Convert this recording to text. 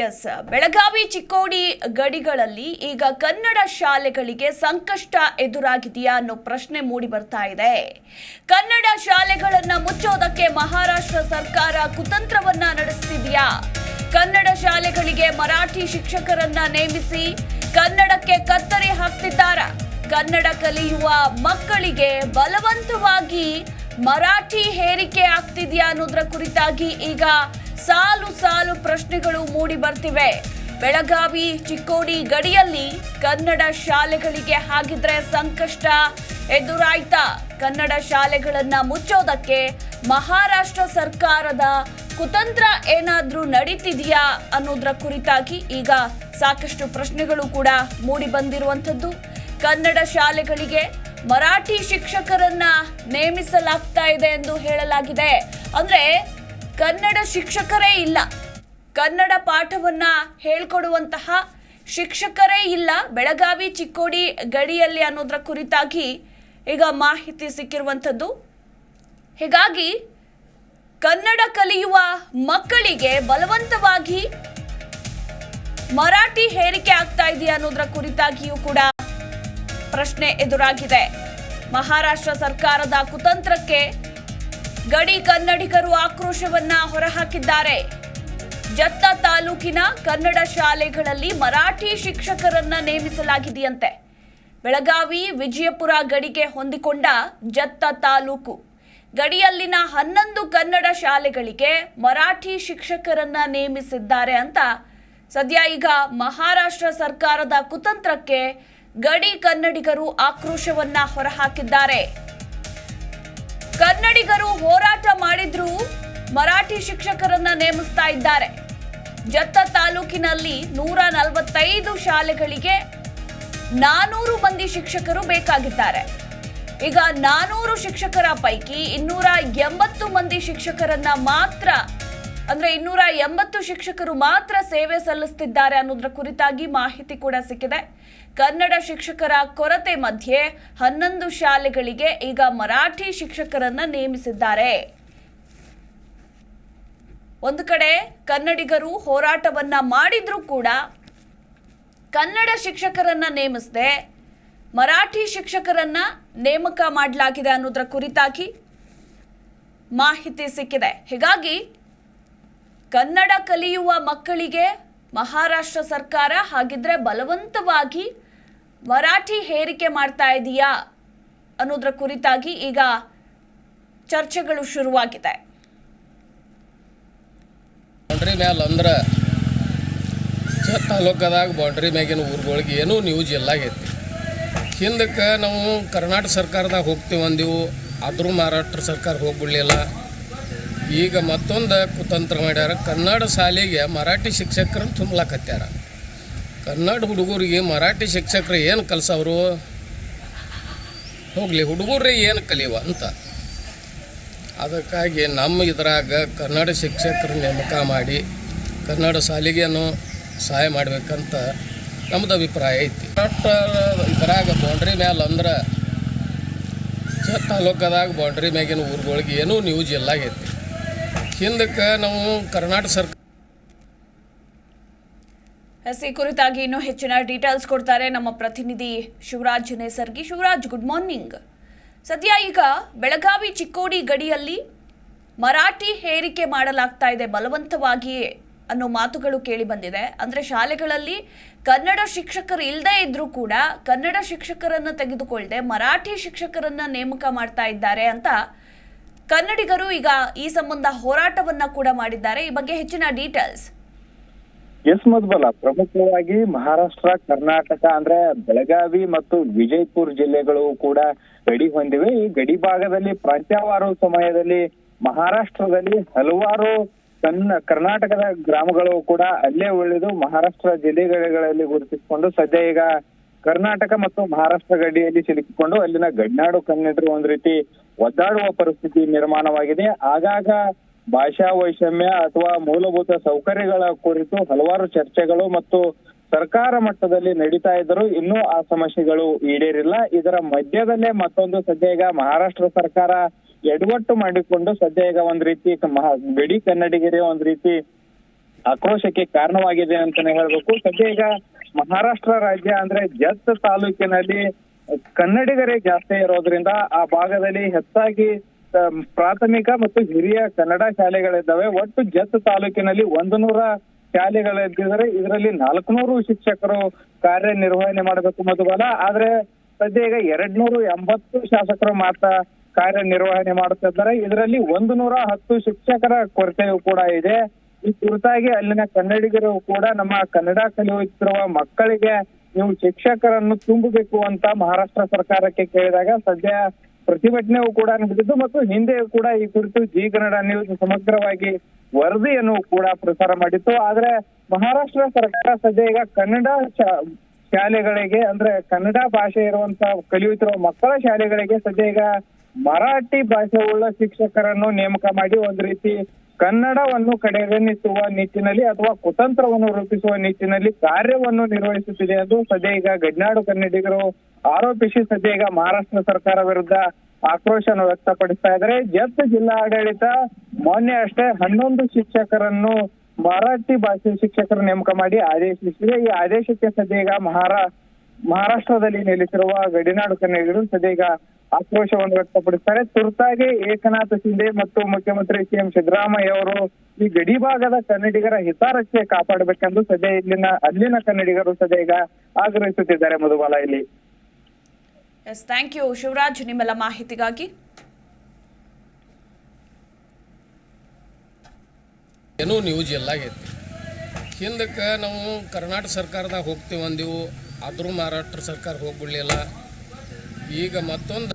S Belagavi Chikkodi ಗಡಿಗಳಲ್ಲಿ ಈಗ ಕನ್ನಡ ಶಾಲೆಗಳಿಗೆ ಸಂಕಷ್ಟ ಎದುರಾಗಿದೆಯಾ ಅನ್ನೋ ಪ್ರಶ್ನೆ ಮೂಡಿ ಬರ್ತಾ ಇದೆ. ಕನ್ನಡ ಶಾಲೆಗಳನ್ನ ಮುಚ್ಚೋದಕ್ಕೆ ಮಹಾರಾಷ್ಟ್ರ ಸರ್ಕಾರ ಕುತಂತ್ರವನ್ನ ನಡೆಸ್ತಿದೆಯಾ? ಕನ್ನಡ ಶಾಲೆಗಳಿಗೆ ಮರಾಠಿ ಶಿಕ್ಷಕರನ್ನ ನೇಮಿಸಿ ಕನ್ನಡಕ್ಕೆ ಕತ್ತರಿ ಹಾಕ್ತಿದ್ದಾರ? ಕನ್ನಡ ಕಲಿಯುವ ಮಕ್ಕಳಿಗೆ ಬಲವಂತವಾಗಿ ಮರಾಠಿ ಹೇರಿಕೆ ಆಗ್ತಿದೆಯಾ ಅನ್ನೋದ್ರ ಕುರಿತಾಗಿ ಈಗ ಸಾಲು ಸಾಲು ಪ್ರಶ್ನೆಗಳು ಮೂಡಿ ಬರ್ತಿವೆ. ಬೆಳಗಾವಿ, ಚಿಕ್ಕೋಡಿ ಗಡಿಯಲ್ಲಿ ಕನ್ನಡ ಶಾಲೆಗಳಿಗೆ ಹಾಗಿದ್ರೆ ಸಂಕಷ್ಟ ಎದುರಾಯ್ತಾ? ಕನ್ನಡ ಶಾಲೆಗಳನ್ನ ಮುಚ್ಚೋದಕ್ಕೆ ಮಹಾರಾಷ್ಟ್ರ ಸರ್ಕಾರದ ಕುತಂತ್ರ ಏನಾದ್ರೂ ನಡೀತಿದೆಯಾ ಅನ್ನೋದ್ರ ಕುರಿತಾಗಿ ಈಗ ಸಾಕಷ್ಟು ಪ್ರಶ್ನೆಗಳು ಕೂಡ ಮೂಡಿ ಬಂದಿರುವಂಥದ್ದು. ಕನ್ನಡ ಶಾಲೆಗಳಿಗೆ ಮರಾಠಿ ಶಿಕ್ಷಕರನ್ನ ನೇಮಿಸಲಾಗ್ತಾ ಇದೆ ಎಂದು ಹೇಳಲಾಗಿದೆ. ಅಂದ್ರೆ ಕನ್ನಡ ಶಿಕ್ಷಕರೇ ಇಲ್ಲ. ಕನ್ನಡ ಪಾಠವನ್ನ ಹೇಳ್ಕೊಡುವಂತಹ ಶಿಕ್ಷಕರೇ ಇಲ್ಲ. ಬೆಳಗಾವಿ, ಚಿಕ್ಕೋಡಿ ಗಡಿಯಲ್ಲಿ ಅನ್ನೋದ್ರ ಕುರಿತಾಗಿ ಈಗ ಮಾಹಿತಿ ಸಿಕ್ಕಿರುವಂಥದ್ದು. ಹೀಗಾಗಿ ಕನ್ನಡ ಕಲಿಯುವ ಮಕ್ಕಳಿಗೆ ಬಲವಂತವಾಗಿ ಮರಾಠಿ ಹೇರಿಕೆ ಆಗ್ತಾ ಇದೆಯಾ ಅನ್ನೋದ್ರ ಕುರಿತಾಗಿಯೂ ಕೂಡ ಪ್ರಶ್ನೆ ಎದುರಾಗಿದೆ. ಮಹಾರಾಷ್ಟ್ರ ಸರ್ಕಾರದ ಕುತಂತ್ರಕ್ಕೆ ಗಡಿ ಕನ್ನಡಿಗರು ಆಕ್ರೋಶವನ್ನ ಹೊರಹಾಕಿದ್ದಾರೆ. ಜತ್ತ ತಾಲೂಕಿನ ಕನ್ನಡ ಶಾಲೆಗಳಲ್ಲಿ ಮರಾಠಿ ಶಿಕ್ಷಕರನ್ನ ನೇಮಿಸಲಾಗಿದೆಯಂತೆ. ಬೆಳಗಾವಿ ವಿಜಯಪುರ ಗಡಿಗೆ ಹೊಂದಿಕೊಂಡ ಜತ್ತ ತಾಲೂಕು. ಗಡಿಯಲ್ಲಿನ ಹನ್ನೊಂದು ಕನ್ನಡ ಶಾಲೆಗಳಿಗೆ ಮರಾಠಿ ಶಿಕ್ಷಕರನ್ನ ನೇಮಿಸಿದ್ದಾರೆ ಅಂತ ಸದ್ಯ ಈಗ ಮಹಾರಾಷ್ಟ್ರ ಸರ್ಕಾರದ ಕುತಂತ್ರಕ್ಕೆ ಗಡಿ ಕನ್ನಡಿಗರು ಆಕ್ರೋಶವನ್ನ ಹೊರಹಾಕಿದ್ದಾರೆ. ಕನ್ನಡಿಗರು ಹೋರಾಟ ಮಾಡಿದ್ರೂ ಮರಾಠಿ ಶಿಕ್ಷಕರನ್ನ ನೇಮಿಸ್ತಾ ಇದ್ದಾರೆ. ಜತ್ತ ತಾಲೂಕಿನಲ್ಲಿ ನೂರ ನಲವತ್ತೈದು ಶಾಲೆಗಳಿಗೆ ನಾನೂರು ಮಂದಿ ಶಿಕ್ಷಕರು ಬೇಕಾಗಿದ್ದಾರೆ. ಈಗ ನಾನೂರು ಶಿಕ್ಷಕರ ಪೈಕಿ ಇನ್ನೂರ ಎಂಬತ್ತು ಮಂದಿ ಶಿಕ್ಷಕರನ್ನ ಮಾತ್ರ, ಅಂದ್ರೆ ಇನ್ನೂರ ಎಂಬತ್ತು ಶಿಕ್ಷಕರು ಮಾತ್ರ ಸೇವೆ ಸಲ್ಲಿಸ್ತಿದ್ದಾರೆ ಅನ್ನೋದ್ರ ಕುರಿತಾಗಿ ಮಾಹಿತಿ ಕೂಡ ಸಿಕ್ಕಿದೆ. ಕನ್ನಡ ಶಿಕ್ಷಕರ ಕೊರತೆ ಮಧ್ಯೆ ಹನ್ನೊಂದು ಶಾಲೆಗಳಿಗೆ ಈಗ ಮರಾಠಿ ಶಿಕ್ಷಕರನ್ನ ನೇಮಿಸಿದ್ದಾರೆ. ಒಂದು ಕಡೆ ಕನ್ನಡಿಗರು ಹೋರಾಟವನ್ನ ಮಾಡಿದ್ರೂ ಕೂಡ ಕನ್ನಡ ಶಿಕ್ಷಕರನ್ನ ನೇಮಿಸದೆ, ಮರಾಠಿ ಶಿಕ್ಷಕರನ್ನ ನೇಮಕ ಮಾಡಲಾಗಿದೆ ಅನ್ನೋದ್ರ ಕುರಿತಾಗಿ ಮಾಹಿತಿ ಸಿಕ್ಕಿದೆ. ಹೀಗಾಗಿ ಕನ್ನಡ ಕಲಿಯುವ ಮಕ್ಕಳಿಗೆ ಮಹಾರಾಷ್ಟ್ರ ಸರ್ಕಾರ ಹಾಗಿದ್ರೆ ಬಲವಂತವಾಗಿ ಮರಾಠಿ ಹೇರಿಕೆ ಮಾಡ್ತಾ ಇದೆಯಾ ಅನ್ನೋದ್ರ ಕುರಿತಾಗಿ ಈಗ ಚರ್ಚೆಗಳು ಶುರುವಾಗಿದೆ. ಬೌಂಡ್ರಿ ಮ್ಯಾಲ ಅಂದ್ರೆ ತಾಲೂಕದಾಗ ಬೌಂಡ್ರಿ ಮ್ಯಾಗಿನ ಊರುಗಳಿಗೆ ಏನೂ ನ್ಯೂಸ್ ಆಗೈತಿ. ಹಿಂದಕ್ಕೆ ನಾವು ಕರ್ನಾಟಕ ಸರ್ಕಾರದಾಗ ಹೋಗ್ತೀವಿ ಅಂದೆವು. ಆದರೂ ಮಹಾರಾಷ್ಟ್ರ ಸರ್ಕಾರ ಹೋಗ್ಬಿಡ್ಲಿಲ್ಲ. ಈಗ ಮತ್ತೊಂದು ಕುತಂತ್ರ ಮಾಡ್ಯಾರ. ಕನ್ನಡ ಶಾಲೆಗೆ ಮರಾಠಿ ಶಿಕ್ಷಕರನ್ನು ತುಂಬಲಾಕತ್ಯಾರ. ಕನ್ನಡ ಹುಡುಗರಿಗೆ ಮರಾಠಿ ಶಿಕ್ಷಕರು ಏನು ಕಲ್ಸವ್ರು? ಹೋಗಲಿ, ಹುಡುಗರಿಗೆ ಏನು ಕಲಿಯುವ ಅಂತ. ಅದಕ್ಕಾಗಿ ನಮ್ಮ ಇದ್ರಾಗ ಕನ್ನಡ ಶಿಕ್ಷಕರ ನೇಮಕ ಮಾಡಿ ಕನ್ನಡ ಶಾಲೆಗೇನು ಸಹಾಯ ಮಾಡಬೇಕಂತ ನಮ್ಮದು ಅಭಿಪ್ರಾಯ ಐತಿ. ಒಟ್ಟು ಇದ್ರಾಗ ಬೌಂಡ್ರಿ ಮ್ಯಾಲ ಅಂದ್ರೆ ತಾಲೂಕದಾಗ ಬೌಂಡ್ರಿ ಮ್ಯಾಗಿನ ಊರುಗಳಿಗೆ ಏನೂ ನ್ಯೂಸ್ ಇಲ್ಲ ಆಗೈತಿ. ಹಿಂದಕ್ಕೆ ನಾವು ಕರ್ನಾಟಕ ಸರ್ಕಾರ ಎಸ್ ಕುರಿತಾಗಿ ಇನ್ನೂ ಹೆಚ್ಚಿನ ಡೀಟೇಲ್ಸ್ ಕೊಡ್ತಾರೆ ನಮ್ಮ ಪ್ರತಿನಿಧಿ ಶಿವರಾಜ್ ನೇಸರ್ಗಿ. ಶಿವರಾಜ್ ಗುಡ್ ಮಾರ್ನಿಂಗ್ ಸದ್ಯ ಈಗ ಬೆಳಗಾವಿ ಚಿಕ್ಕೋಡಿ ಗಡಿಯಲ್ಲಿ ಮರಾಠಿ ಹೇರಿಕೆ ಮಾಡಲಾಗ್ತಾ ಇದೆ ಬಲವಂತವಾಗಿ ಅನ್ನೋ ಮಾತುಗಳು ಕೇಳಿ ಬಂದಿದೆ. ಅಂದ್ರೆ ಶಾಲೆಗಳಲ್ಲಿ ಕನ್ನಡ ಶಿಕ್ಷಕರು ಇಲ್ಲದೇ ಇದ್ರೂ ಕೂಡ ಕನ್ನಡ ಶಿಕ್ಷಕರನ್ನ ತೆಗೆದುಕೊಳ್ಳದೆ ಮರಾಠಿ ಶಿಕ್ಷಕರನ್ನ ನೇಮಕ ಮಾಡ್ತಾ ಇದ್ದಾರೆ ಅಂತ ಕನ್ನಡಿಗರು ಈಗ ಈ ಸಂಬಂಧ ಹೋರಾಟವನ್ನ ಕೂಡ ಮಾಡಿದ್ದಾರೆ. ಈ ಬಗ್ಗೆ ಹೆಚ್ಚಿನ ಡೀಟೇಲ್ಸ್ ಎಸ್ ಮದ್ಬಲ ಪ್ರಮುಖವಾಗಿ ಮಹಾರಾಷ್ಟ್ರ, ಕರ್ನಾಟಕ, ಅಂದ್ರೆ ಬೆಳಗಾವಿ ಮತ್ತು ವಿಜಯಪುರ ಜಿಲ್ಲೆಗಳು ಕೂಡ ಗಡಿ ಹೊಂದಿವೆ. ಈ ಗಡಿ ಭಾಗದಲ್ಲಿ ಪ್ರಾಂತ್ಯವಾರು ಸಮಯದಲ್ಲಿ ಮಹಾರಾಷ್ಟ್ರದಲ್ಲಿ ಹಲವಾರು ಕನ್ನ, ಕರ್ನಾಟಕದ ಗ್ರಾಮಗಳು ಕೂಡ ಅಲ್ಲೇ ಉಳಿದು ಮಹಾರಾಷ್ಟ್ರ ಜಿಲ್ಲೆಗಳಲ್ಲಿ ಗುರುತಿಸಿಕೊಂಡು ಸದ್ಯ ಈಗ ಕರ್ನಾಟಕ ಮತ್ತು ಮಹಾರಾಷ್ಟ್ರ ಗಡಿಯಲ್ಲಿ ಸಿಲುಕಿಕೊಂಡು ಅಲ್ಲಿನ ಗಡಿನಾಡು ಕನ್ನಡರು ಒಂದ್ ರೀತಿ ಒದ್ದಾಡುವ ಪರಿಸ್ಥಿತಿ ನಿರ್ಮಾಣವಾಗಿದೆ. ಆಗಾಗ ಭಾಷಾ ವೈಷಮ್ಯ ಅಥವಾ ಮೂಲಭೂತ ಸೌಕರ್ಯಗಳ ಕುರಿತು ಹಲವಾರು ಚರ್ಚೆಗಳು ಮತ್ತು ಸರ್ಕಾರ ಮಟ್ಟದಲ್ಲಿ ನಡೀತಾ ಇದ್ದರೂ ಇನ್ನೂ ಆ ಸಮಸ್ಯೆಗಳು ಈಡೇರಿಲ್ಲ. ಇದರ ಮಧ್ಯದಲ್ಲೇ ಮತ್ತೊಂದು ಸದ್ಯ ಈಗ ಮಹಾರಾಷ್ಟ್ರ ಸರ್ಕಾರ ಎಡವಟ್ಟು ಮಾಡಿಕೊಂಡು ಸದ್ಯ ಈಗ ಒಂದ್ ರೀತಿ ಗಡಿ ಕನ್ನಡಿಗರೇ ಒಂದ್ ರೀತಿ ಆಕ್ರೋಶಕ್ಕೆ ಕಾರಣವಾಗಿದೆ ಅಂತಾನೆ ಹೇಳ್ಬೇಕು. ಸದ್ಯ ಈಗ ಮಹಾರಾಷ್ಟ್ರ ರಾಜ್ಯ ಅಂದ್ರೆ ಜತ್ ತಾಲೂಕಿನಲ್ಲಿ ಕನ್ನಡಿಗರೇ ಜಾಸ್ತಿ ಇರೋದ್ರಿಂದ ಆ ಭಾಗದಲ್ಲಿ ಹೆಚ್ಚಾಗಿ ಪ್ರಾಥಮಿಕ ಮತ್ತು ಹಿರಿಯ ಕನ್ನಡ ಶಾಲೆಗಳಿದ್ದಾವೆ. ಒಟ್ಟು ಜತ್ ತಾಲೂಕಿನಲ್ಲಿ ಒಂದು ನೂರ ಶಾಲೆಗಳಿದ್ದರೆ ಇದರಲ್ಲಿ ನಾಲ್ಕುನೂರು ಶಿಕ್ಷಕರು ಕಾರ್ಯನಿರ್ವಹಣೆ ಮಾಡಬೇಕು ಮಧುಬಾಲ. ಆದ್ರೆ ಸದ್ಯ ಈಗ ಎರಡ್ ನೂರು ಎಂಬತ್ತು ಶಾಸಕರು ಮಾತ್ರ ಕಾರ್ಯನಿರ್ವಹಣೆ ಮಾಡುತ್ತಿದ್ದಾರೆ. ಇದರಲ್ಲಿ ಒಂದು ನೂರ ಹತ್ತು ಶಿಕ್ಷಕರ ಕೊರತೆಯೂ ಕೂಡ ಇದೆ. ಈ ಕುರಿತಾಗಿ ಅಲ್ಲಿನ ಕನ್ನಡಿಗರು ಕೂಡ ನಮ್ಮ ಕನ್ನಡ ಕಲಿಯುತ್ತಿರುವ ಮಕ್ಕಳಿಗೆ ನೀವು ಶಿಕ್ಷಕರನ್ನು ತುಂಬಬೇಕು ಅಂತ ಮಹಾರಾಷ್ಟ್ರ ಸರ್ಕಾರಕ್ಕೆ ಕೇಳಿದಾಗ ಸದ್ಯ ಪ್ರತಿಭಟನೆಯೂ ಕೂಡ ನಡೆದಿದ್ದು ಮತ್ತು ಹಿಂದೆ ಕೂಡ ಈ ಕುರಿತು ಜಿ ಕನ್ನಡ ನ್ಯೂಸ್ ಸಮಗ್ರವಾಗಿ ವರದಿಯನ್ನು ಕೂಡ ಪ್ರಸಾರ ಮಾಡಿತ್ತು. ಆದ್ರೆ ಮಹಾರಾಷ್ಟ್ರ ಸರ್ಕಾರ ಸದ್ಯ ಈಗ ಕನ್ನಡ ಶಾಲೆಗಳಿಗೆ ಅಂದ್ರೆ ಕನ್ನಡ ಭಾಷೆ ಇರುವಂತ ಕಲಿಯುತ್ತಿರುವ ಮಕ್ಕಳ ಶಾಲೆಗಳಿಗೆ ಸದ್ಯ ಈಗ ಮರಾಠಿ ಭಾಷೆ ಉಳ್ಳ ಶಿಕ್ಷಕರನ್ನು ನೇಮಕ ಮಾಡಿ ಒಂದ್ ರೀತಿ ಕನ್ನಡವನ್ನು ಕಡೆಗಣಿಸುವ ನಿಟ್ಟಿನಲ್ಲಿ ಅಥವಾ ಕುತಂತ್ರವನ್ನು ರೂಪಿಸುವ ನಿಟ್ಟಿನಲ್ಲಿ ಕಾರ್ಯವನ್ನು ನಿರ್ವಹಿಸುತ್ತಿದೆ. ಎಂದು ಸದ್ಯ ಈಗ ಗಡಿನಾಡು ಕನ್ನಡಿಗರು ಆರೋಪಿಸಿ ಸದ್ಯ ಈಗ ಮಹಾರಾಷ್ಟ್ರ ಸರ್ಕಾರ ವಿರುದ್ಧ ಆಕ್ರೋಶವನ್ನು ವ್ಯಕ್ತಪಡಿಸ್ತಾ ಇದ್ದಾರೆ. ಜತ್ ಜಿಲ್ಲಾಡಳಿತ ಮೊನ್ನೆ ಅಷ್ಟೇ ಹನ್ನೊಂದು ಶಿಕ್ಷಕರನ್ನು ಮರಾಠಿ ಭಾಷೆ ಶಿಕ್ಷಕರ ನೇಮಕ ಮಾಡಿ ಆದೇಶಿಸಿದೆ. ಈ ಆದೇಶಕ್ಕೆ ಸದ್ಯ ಈಗ ಮಹಾರಾ, ಮಹಾರಾಷ್ಟ್ರದಲ್ಲಿ ನೆಲೆಸಿರುವ ಗಡಿನಾಡು ಕನ್ನಡಿಗರು ಸದ್ಯ ಈಗ ಆಕ್ರೋಶವನ್ನು ವ್ಯಕ್ತಪಡಿಸ್ತಾರೆ. ತುರ್ತಾಗಿ ಏಕನಾಥ ಶಿಂದೆ ಮತ್ತು ಮುಖ್ಯಮಂತ್ರಿ ಸಿಎಂ ಸಿದ್ದರಾಮಯ್ಯ ಅವರು ಈ ಗಡಿ ಭಾಗದ ಕನ್ನಡಿಗರ ಹಿತಾರಕ್ಷೆ ಕಾಪಾಡಬೇಕೆಂದು ಸದ್ಯ ಇಲ್ಲಿನ ಅಲ್ಲಿನ ಕನ್ನಡಿಗರು ಸದ್ಯ ಈಗ ಆಗ್ರಹಿಸುತ್ತಿದ್ದಾರೆ ಮಧುಬಾಲ ಇಲ್ಲಿ. Yes thank you Shivraj. ನಿಮ್ಮೆಲ್ಲ ಮಾಹಿತಿಗಾಗಿ. ಏನೂ ನ್ಯೂಸ್ ಎಲ್ಲ ಆಗೈತಿ. ಹಿಂದಕ್ಕೆ ನಾವು ಕರ್ನಾಟಕ ಸರ್ಕಾರದಾಗ ಹೋಗ್ತೀವಿ ಅಂದೆವು. ಆದರೂ ಮಹಾರಾಷ್ಟ್ರ ಸರ್ಕಾರ ಹೋಗ್ಬಿಡ್ಲಿಲ್ಲ. ಈಗ ಮತ್ತೊಂದು